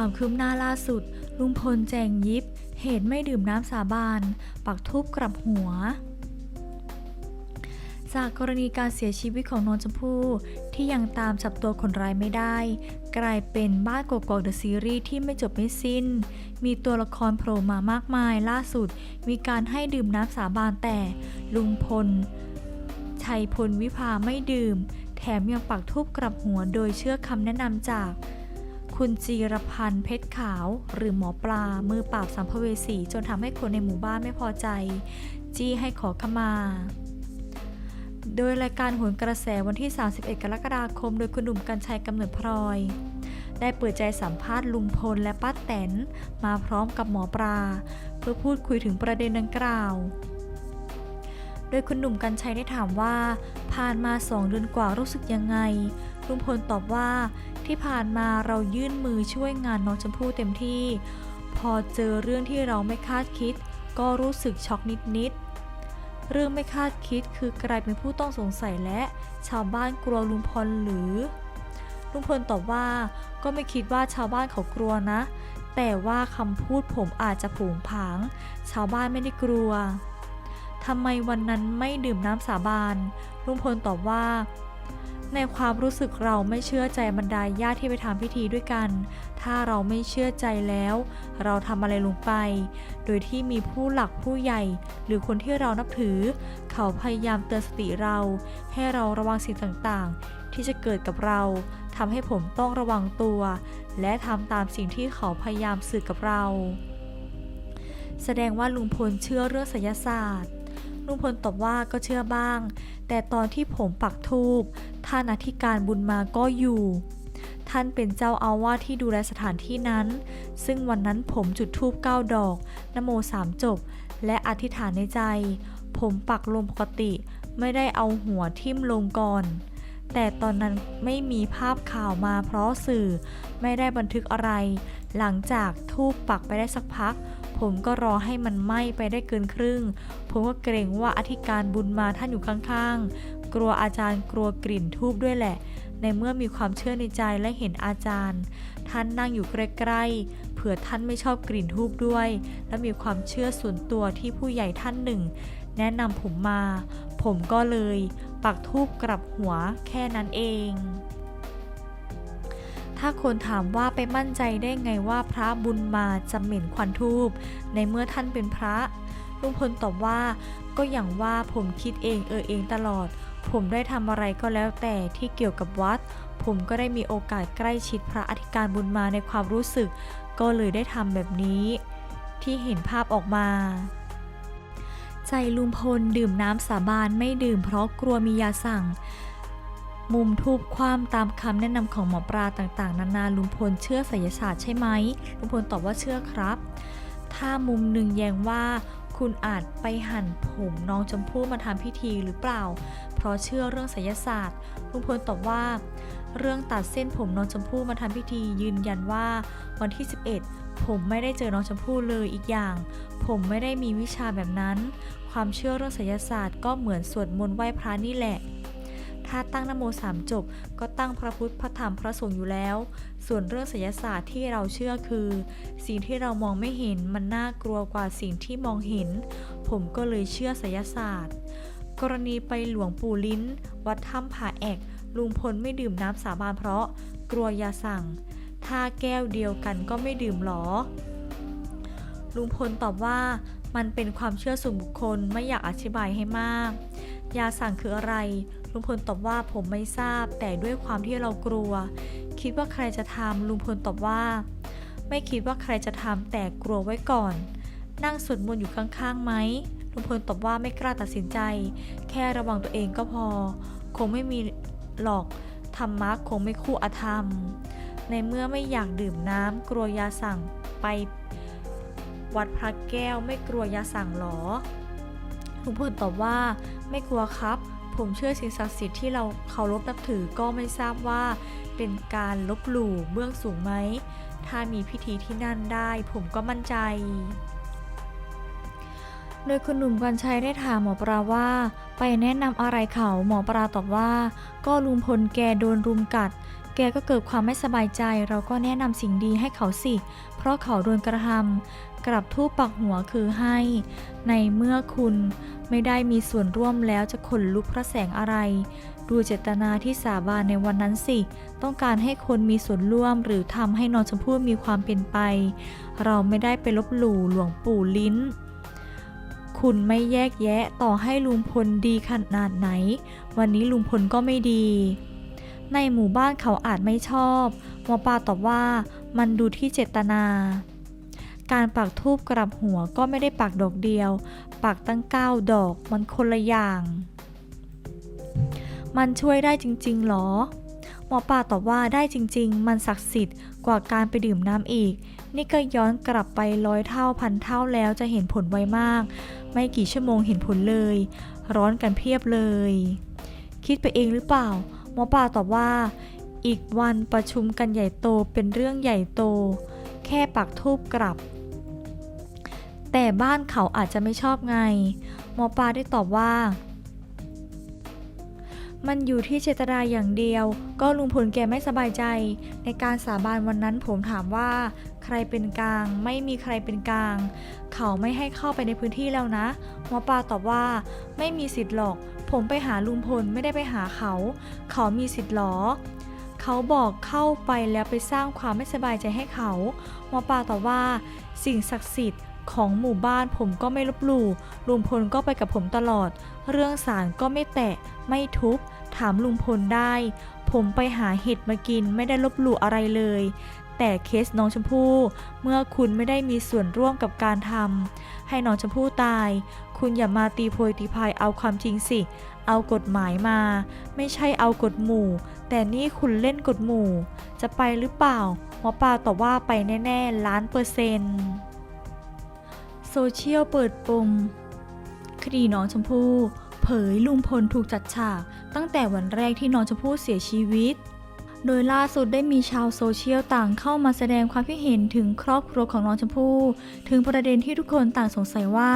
ความคืบหน้าล่าสุด ลุงพลแจงยิบ เหตุไม่ดื่มน้ำสาบาน ปักทูบกลับหัว จากกรณีการเสียชีวิตของน้องชมพู่ที่ยังตามจับตัวคนร้ายไม่ได้ กลายเป็นบ้านกกอกเดอะซีรีส์ที่ไม่จบไม่สิ้น มีตัวละครโผล่มามากมายล่าสุด มีการให้ดื่มน้ำสาบานแต่ลุงพล ชัยพลวิภาไม่ดื่ม แถมยังปักทูบกลับหัวโดยเชื่อคำแนะนำจาก คุณจีรพันธ์เพชรขาว หรือหมอปลา มือปราบสัมภเวสีจนทำให้คนในหมู่บ้านไม่พอใจ จี้ให้ขอขมา โดยรายการโหนกระแสวันที่ 31 กรกฎาคม โดยคุณหนุ่มกัญชัยกำเนิดพลอย ได้เปิดใจสัมภาษณ์ลุงพลและป้าแตน มาพร้อมกับหมอปลา เพื่อพูดคุยถึงประเด็นดังกล่าว โดยคุณหนุ่มกัญชัยได้ถามว่า ผ่านมาสองเดือนกว่ารู้สึกยังไงลุงพลตอบว่า ที่ผ่านมาเรายื่นมือช่วยงานน้องชมพู่เต็มที่ พอเจอเรื่องที่เราไม่คาดคิด ก็รู้สึกช็อกนิดๆเรื่องไม่คาดคิดคือกลายเป็นผู้ต้องสงสัยและ ชาวบ้านกลัวลุงพลหรือ ลุงพลตอบว่าก็ไม่คิดว่าชาวบ้านเขากลัวนะ แต่ว่าคำพูดผมอาจจะผงผาง ชาวบ้านไม่ได้กลัวทำไมวันนั้นไม่ดื่มน้ำสาบานลุงพลตอบว่า ในความรู้สึกเราไม่เชื่อใจบรรดาญาติที่ไปทำพิธีด้วยกัน ถ้าเราไม่เชื่อใจแล้ว เราทำอะไรลงไป โดยที่มีผู้หลักผู้ใหญ่ หรือคนที่เรานับถือ เขาพยายามเตือนสติเรา ให้เราระวังสิ่งต่างๆ ที่จะเกิดกับเราทำให้ผมต้องระวังตัว และทำตามสิ่งที่เขาพยายามสื่อกับเรา แสดงว่าลุงพลเชื่อเรื่องไสยศาสตร์ ลุงพลตอบว่าก็เชื่อบ้าง แต่ตอนที่ผมปักทูบท่านอธิการบุญมาก็อยู่ ท่านเป็นเจ้าอาวาสที่ดูแลสถานที่นั้น ซึ่งวันนั้นผมจุดธูปเก้าดอกนโมสามจบ และอธิษฐานในใจ ผมปักลมปกติไม่ได้เอาหัวทิ่มลงก่อน แต่ตอนนั้นไม่มีภาพข่าวมาเพราะสื่อไม่ได้บันทึกอะไร หลังจากทูบปักไปได้สักพัก ผมก็รอให้มันไหม้ไปได้เกินครึ่ง ผมก็เกรงว่าอธิการบุญมาท่านอยู่ข้างๆ กลัวอาจารย์กลัวกลิ่นทูบด้วยแหละ ในเมื่อมีความเชื่อในใจและเห็นอาจารย์ ท่านนั่งอยู่ใกล้ๆ เผื่อท่านไม่ชอบกลิ่นทูบด้วย และมีความเชื่อส่วนตัวที่ผู้ใหญ่ท่านหนึ่ง แนะนำผมมา ผมก็เลย ปักทูบกลับหัวแค่นั้นเอง ถ้าคนถามว่าไปมั่นใจได้ไงว่าพระบุญมาจะเหม็นควันทูบในเมื่อท่านเป็นพระลุงพลตอบว่าก็อย่างว่าผมคิดเองเออเองตลอด ผมได้ทำอะไรก็แล้วแต่ที่เกี่ยวกับวัด ผมก็ได้มีโอกาสใกล้ชิดพระอธิการบุญมาในความรู้สึก ก็เลยได้ทำแบบนี้ ที่เห็นภาพออกมา ใจลุงพลดื่มน้ำสาบานไม่ดื่มเพราะกลัวมียาสั่ง มุมทูบความตามคำแนะนำของหมอปลาต่างๆ นานาลุงพลเชื่อไสยศาสตร์ใช่ไหมลุงพลตอบว่าเชื่อครับ ถ้ามุมหนึ่งแย้งว่าคุณอาจไปหั่นผมน้องชมพู่มาทำพิธีหรือเปล่า เพราะเชื่อเรื่องไสยศาสตร์ ลุงพลตอบว่า เรื่องตัดเส้นผมน้องชมพู่มาทำพิธียืนยันว่า วันที่ 11 ผมไม่ได้เจอน้องชมพู่เลยอีกอย่าง ผมไม่ได้มีวิชาแบบนั้น ความเชื่อเรื่องไสยศาสตร์ก็เหมือนสวดมนต์ไหว้พระนี่แหละ ถ้าตั้งนโมสามจบ ก็ตั้งพระพุทธพระธรรมพระสงฆ์อยู่แล้ว ส่วนเรื่องไสยศาสตร์ที่เราเชื่อคือ สิ่งที่เรามองไม่เห็นมันน่ากลัวกว่าสิ่งที่มองเห็น ผมก็เลยเชื่อไสยศาสตร์ กรณีไปหลวงปู่ลิ้น วัดถ้ำผาแอกลุงพลไม่ดื่มน้ำสาบานเพราะกลัวยาสั่ง ถ้าแก้วเดียวกันก็ไม่ดื่มหรอ ลุงพลตอบว่ามันเป็นความเชื่อส่วนบุคคลไม่อยากอธิบายให้มาก ยาสั่งคืออะไรลุงพลตอบว่าผมไม่ทราบ แต่ด้วยความที่เรากลัว คิดว่าใครจะทำลุงพลตอบว่า ไม่คิดว่าใครจะทำแต่กลัวไว้ก่อน นั่งสวดมนต์อยู่ข้างๆไหมลุงพลตอบว่าไม่กล้าตัดสินใจ แค่ระวังตัวเองก็พอ คงไม่มีหรอกธรรมะคงไม่คู่อธรรม ในเมื่อไม่อยากดื่มน้ำกลัวยาสั่งไป วัดพระแก้วไม่กลัวยาสั่งหรอลุงพลตอบว่าไม่กลัวครับ ผมเชื่อสิ่งศักดิ์สิทธิ์ที่เราเคารพนับถือก็ไม่ทราบว่า เป็นการลบหลู่เบื้องสูงไหม ถ้ามีพิธีที่นั่นได้ ผมก็มั่นใจ โดยคุณหนุ่มกัญชัยได้ถามหมอปลาว่า ไปแนะนำอะไรเขาหมอปลาตอบว่า ก็ลุงพลแกโดนรุมกัดแแกก็เกิดความไม่สบายใจ เราก็แนะนำสิ่งดีให้เขาสิ เพราะเขาโดนกระทำ กลับทูปปักหัวคือให้ ในเมื่อคุณไม่ได้มีส่วนร่วมแล้วจะขนลุกพระแสงอะไร ดูเจตนาที่สาบานในวันนั้นสิ ต้องการให้คนมีส่วนร่วมหรือทำให้น้องชมพู่มีความเป็นไป เราไม่ได้ไปลบหลู่หลวงปู่ลิ้น คุณไม่แยกแยะต่อให้ลุงพลดีขนาดไหน วันนี้ลุงพลก็ไม่ดี ในหมู่บ้านเขาอาจไม่ชอบหมอปลาตอบว่ามันดูที่เจตนา การปักทูบกลับหัวก็ไม่ได้ปักดอกเดียว ปักตั้ง 9 ดอกมันคนละอย่าง มันช่วยได้จริง ๆ หรอ หมอปลาตอบว่าได้จริง ๆ มันศักดิ์สิทธิ์กว่าการไปดื่มน้ำอีก นี่ก็ย้อนกลับไปร้อยเท่าพันเท่าแล้วจะเห็นผลไวมาก ไม่กี่ชั่วโมงเห็นผลเลย ร้อนกันเพียบเลย คิดไปเองหรือเปล่า หมอปลาตอบว่า อีกวันประชุมกันใหญ่โตเป็นเรื่องใหญ่โต แค่ปักทูบกลับ แต่บ้านเขาอาจจะไม่ชอบไง หมอปลาได้ตอบว่า มันอยู่ที่เจตนาอย่างเดียว ก็ลุงพลแกไม่สบายใจ ในการสาบานวันนั้นผมถามว่า ใครเป็นกลาง ไม่มีใครเป็นกลาง เขาไม่ให้เข้าไปในพื้นที่แล้วนะ หมอปลาตอบว่า ไม่มีสิทธิ์หรอก ผมไปหาลุงพลไม่ได้ไปหาเขา เขามีสิทธิ์หรอเขาบอกเข้าไปแล้วไปสร้างความไม่สบายใจให้เขา หมอปลาตอบว่า สิ่งศักดิ์สิทธิ์ ของหมู่บ้านผมก็ไม่ลบหลู่ลุงพลก็ไปกับผมตลอด เรื่องสารก็ไม่แตะ ไม่ทุบ ถามลุงพลได้ ผมไปหาเห็ดมากินไม่ได้ลบหลู่อะไรเลย แต่เคสน้องชมพู่ เมื่อคุณไม่ได้มีส่วนร่วมกับการทำให้น้องชมพู่ตาย คุณอย่ามาตีโพยตีพายเอาความจริงสิ เอากฎหมายมา ไม่ใช่เอากฎหมู่ แต่นี่คุณเล่นกฎหมู่ จะไปหรือเปล่าหมอปลาตอบว่าไปแน่ๆล้านเปอร์เซ็นต์ โซเชียลเปิดปม คดีน้องชมพู่เผยลุงพลถูกจัดฉาก ตั้งแต่วันแรกที่น้องชมพู่เสียชีวิต โดยล่าสุดได้มีชาวโซเชียลต่างเข้ามาแสดงความคิดเห็นถึงครอบครัวของน้องชมพู่ ถึงประเด็นที่ทุกคนต่างสงสัยว่า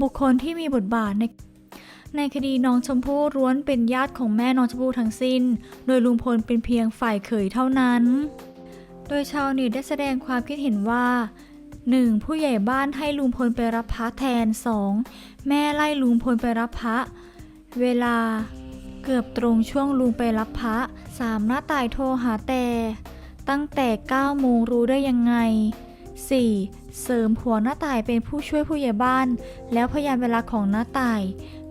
บุคคลที่มีบทบาทในในคดีน้องชมพู่ร้วนเป็นญาติของแม่น้องชมพู่ทั้งสิ้น โดยลุงพลเป็นเพียงฝ่ายเขยเท่านั้น โดยชาวเน็ตได้แสดงความคิดเห็นว่า 1. ผู้ใหญ่บ้านให้ลุงพลไปรับพระแทน 2. แม่ไล่ลุงพลไปรับพระ เวลา เกือบตรงช่วงลุงไปรับพระ 3. หน้าตายโทรหาแต่ ตั้งแต่ 9 โมงรู้ได้ยังไง 4. เสริมผัวหน้าตายเป็นผู้ช่วยผู้ใหญ่บ้าน แล้วพยานเวลาของหน้าตาย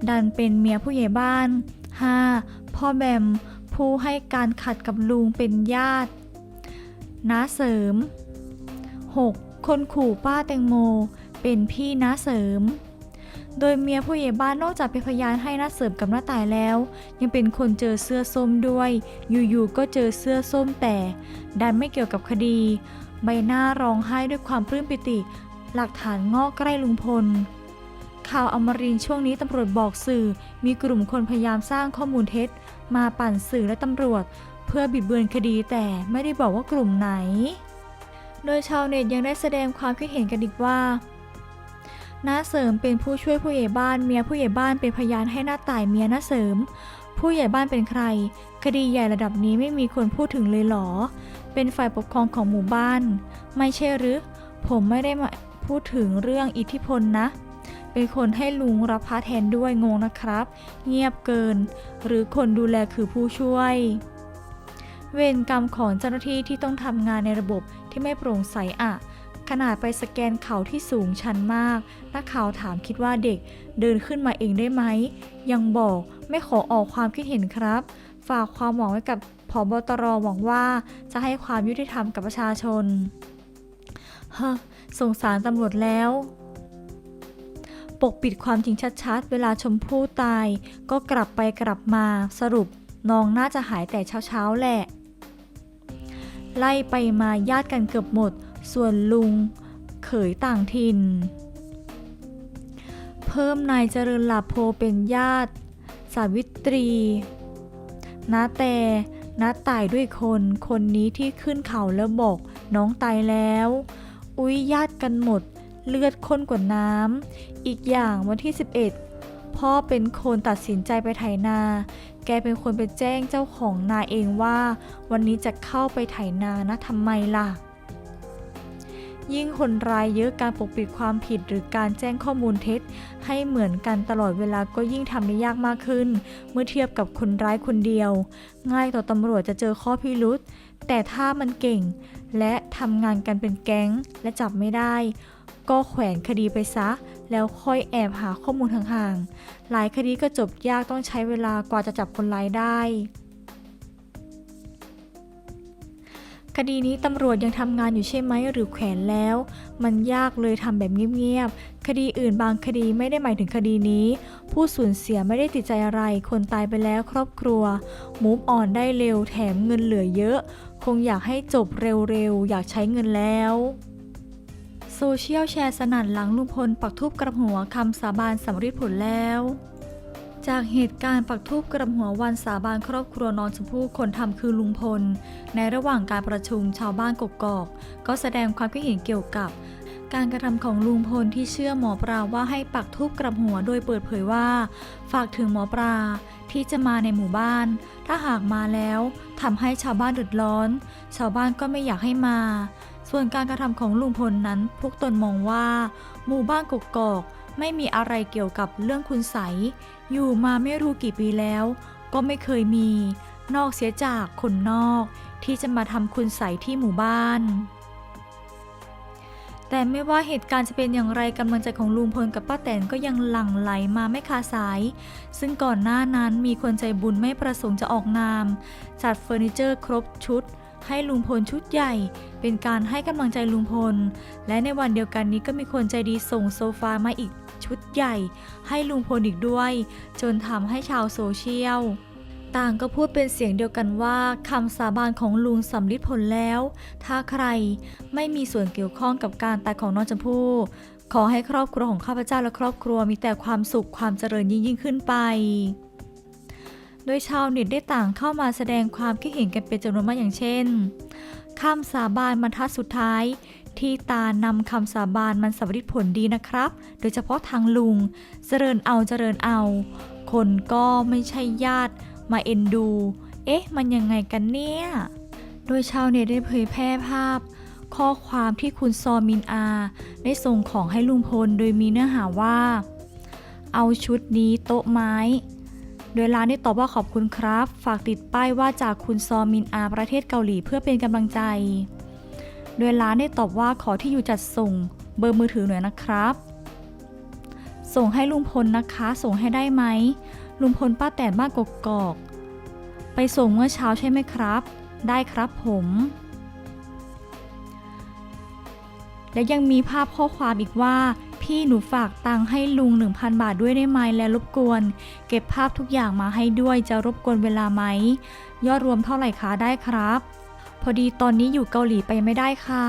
ดันเป็นเมียผู้ใหญ่บ้าน 5. พ่อแบมผู้ให้การขัดกับลุงเป็นญาติน้าเสริม 6. คนขู่ป้าแตงโม เป็นพี่น้าเสริม โดยเมียผู้ใหญ่บ้านนอกจากเป็นพยานให้น้าเสริมกับน้าตายแล้ว ยังเป็นคนเจอเสื้อส้มด้วย อยู่ๆก็เจอเสื้อส้มแต่ ดันไม่เกี่ยวกับคดี ใบหน้าร้องไห้ด้วยความปลื้มปิติ หลักฐานงอกใกล้ลุงพลข่าวอมรินช่วงนี้ตำรวจบอกสื่อ มีกลุ่มคนพยายามสร้างข้อมูลเท็จ มาปั่นสื่อและตำรวจ เพื่อบิดเบือนคดีแต่ไม่ได้บอกว่ากลุ่มไหน โดยชาวเน็ตยังได้แสดงความคิดเห็นกันอีกว่าน้าเสริมเป็นผู้ช่วยผู้ใหญ่บ้านเมียผู้ใหญ่บ้านเป็นพยานให้หน้าต่ายเมียน้าเสริม ผู้ใหญ่บ้านเป็นใคร คดีใหญ่ระดับนี้ไม่มีคนพูดถึงเลยหรอ เป็นฝ่ายปกครองของหมู่บ้าน ไม่ใช่หรือ ผมไม่ได้มาพูดถึงเรื่องอิทธิพลนะ เป็นคนให้ลุงรับพระแทนด้วยงงนะครับ เงียบเกิน หรือคนดูแลคือผู้ช่วย เวรกรรมของเจ้าหน้าที่ที่ต้องทำงานในระบบ ที่ไม่โปร่งใสอะขนาดไปสแกนเขาที่สูงชันมาก นักข่าวถามคิดว่าเด็กเดินขึ้นมาเองได้ไหม ยังบอกไม่ขอออกความคิดเห็นครับ ฝากความหวังไว้กับผบตรหวังว่าจะให้ความยุติธรรมกับประชาชน เฮ้อสงสารตำรวจแล้ว ปกปิดความจริงชัดๆ เวลาชมพู่ตาย ก็กลับไปกลับมาสรุปน้องน่าจะหายแต่เช้าๆ แหละ ไล่ไปมาญาติกันเกือบหมด ส่วนลุงเขยต่างถิ่น เพิ่มนายเจริญหลาโพเป็นญาติ สาวิตรีน้าแต่น้าตายด้วยคน คนนี้ที่ขึ้นเขาแล้วบอกน้องตายแล้ว อุ๊ยญาติกันหมด เลือดข้นกว่าน้ำ อีกอย่างวันที่ 11 พ่อเป็นคนตัดสินใจไปไถนา แกเป็นคนไปแจ้งเจ้าของนาเองว่า วันนี้จะเข้าไปไถนานะทำไมล่ะ ยิ่งคนร้ายเยอะการปกปิดความผิดหรือการแจ้งข้อมูลเท็จ ให้เหมือนกันตลอดเวลาก็ยิ่งทำได้ยากมากขึ้น เมื่อเทียบกับคนร้ายคนเดียว ง่ายต่อตำรวจจะเจอข้อพิรุษแต่ถ้ามันเก่ง และทำงานกันเป็นแก๊งและจับไม่ได้ ก็แขวนคดีไปซะ แล้วค่อยแอบหาข้อมูลห่างๆ หลายคดีก็จบยากต้องใช้เวลากว่าจะจับคนร้ายได้ คดีนี้ตำรวจยังทำงานอยู่ใช่ไหมหรือแขวนแล้ว มันยากเลยทำแบบเงียบๆ คดีอื่นบางคดีไม่ได้หมายถึงคดีนี้ ผู้สูญเสียไม่ได้ติดใจอะไร คนตายไปแล้วครอบครัวมูฟอ่อนได้เร็วแถมเงินเหลือเยอะ คงอยากให้จบเร็วๆ อยากใช้เงินแล้ว ซเชียลแชร์สนั่นหลังลุงพลปักทูบกระหัวคำสาบานสำเร็จผลแล้ว จากเหตุการณ์ปักทูบกระหัววันสาบานครอบครัวน้องชมพู่คนทำคือลุงพล ในระหว่างการประชุมชาวบ้านกกอก ก็แสดงความคิดเห็นเกี่ยวกับ การกระทำของลุงพลที่เชื่อหมอปลาว่าให้ปักทูบกลับหัวโดยเปิดเผยว่า ฝากถึงหมอปลาที่จะมาในหมู่บ้าน ถ้าหากมาแล้วทำให้ชาวบ้านเดือดร้อน ชาวบ้านก็ไม่อยากให้มา ส่วนการกระทำของลุงพลนั้นพวกตนมองว่า หมู่บ้านกกอกไม่มีอะไรเกี่ยวกับเรื่องคุณใสยอยู่มาไม่รู้กี่ปีแล้ว ก็ไม่เคยมี นอกเสียจากคนนอก ที่จะมาทำคุณใสยที่หมู่บ้าน แต่ไม่ว่าเหตุการณ์จะเป็นอย่างไรกำลังใจของลุงพลกับป้าแตนก็ยังหลั่งไหลมาไม่ขาดสาย ซึ่งก่อนหน้านั้นมีคนใจบุญไม่ประสงค์จะออกนาม จัดเฟอร์นิเจอร์ครบชุด ให้ลุงพลชุดใหญ่ เป็นการให้กำลังใจลุงพล และในวันเดียวกันนี้ก็มีคนใจดีส่งโซฟามาอีกชุดใหญ่ ให้ลุงพลอีกด้วย จนทำให้ชาวโซเชียลต่างก็พูดเป็นเสียงเดียวกันว่าคำสาบานของลุงสำลิดผลแล้ว ถ้าใครไม่มีส่วนเกี่ยวข้องกับการตายของน้องชมพู่ขอให้ครอบครัวของข้าพเจ้าและครอบครัวมีแต่ความสุขความเจริญยิ่งยิ่งขึ้นไป โดยชาวเน็ตได้ต่างเข้ามาแสดงความคิดเห็นกันเป็นจำนวนมากอย่างเช่นคำสาบานบรรทัดสุดท้าย ที่ตานำคำสาบานมันสำลิดผลดีนะครับ โดยเฉพาะทางลุง เจริญเอาเจริญเอา คนก็ไม่ใช่ญาติมาเอ็นดู เอ๊ะ มันยังไงกันเนี่ย โดยชาวเน็ตได้เผยแพร่ภาพ ข้อความที่คุณซอมินอา ได้ส่งของให้ลุงพลโดยมีเนื้อหาว่า เอาชุดนี้โต๊ะไม้ โดยร้านได้ตอบว่าขอบคุณครับ ฝากติดป้ายว่าจากคุณซอมินอาประเทศเกาหลีเพื่อเป็นกำลังใจ โดยร้านได้ตอบว่าขอที่อยู่จัดส่ง เบอร์มือถือหน่อยนะครับ ส่งให้ลุงพลนะคะ ส่งให้ได้ไหมลุงพลป้าแตนบ้านกกอก ไปส่งเมื่อเช้าใช่ไหมครับ ได้ครับผม และยังมีภาพข้อความอีกว่า พี่หนูฝากตังค์ให้ลุง 1,000 บาทด้วยได้ไหมและรบกวน เก็บภาพทุกอย่างมาให้ด้วยจะรบกวนเวลาไหม ยอดรวมเท่าไหร่คะได้ครับ พอดีตอนนี้อยู่เกาหลีไปไม่ได้ค่ะ